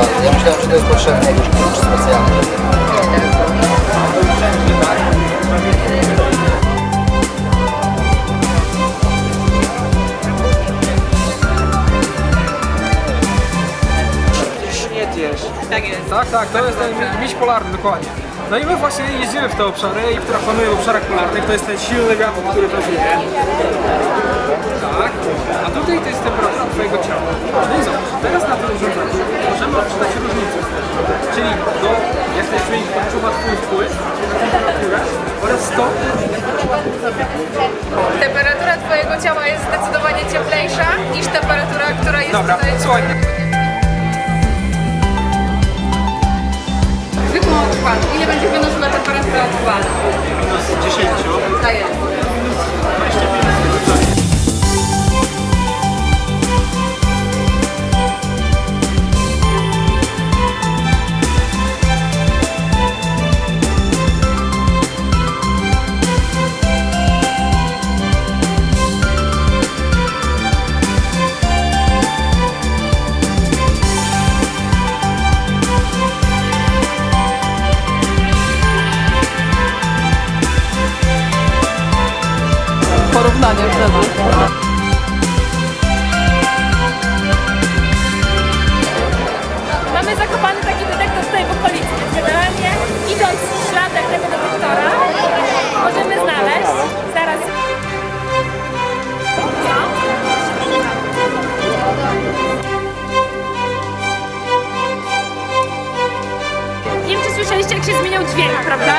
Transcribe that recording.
jest potrzebny jakiś klucz specjalny. Jedziesz. Tak jest. Tak, tak, to jest ten mi- miś polarny, dokładnie. No i my właśnie jeździmy w te obszary i które planuję w obszarach polarnych, to jest ten silny wiatr, który to wieje. Tak, a tutaj to jest temperatura Twojego ciała. Czyli do, dźwięk odczuwa Twój wpływ na temperaturę oraz to, Temperatura twojego ciała jest zdecydowanie cieplejsza niż temperatura, która jest Dobra, tutaj. słuchaj. Zwykłą odkładu. Ile będzie wynosiła temperatura odkładu? Minus 10. Daję. porównanie wtedy. Mamy zakopany taki detektor tutaj w okolicy, więc generalnie idąc śladem tego detektora możemy znaleźć zaraz Nie wiem, czy słyszeliście, jak się zmieniał dźwięk, prawda?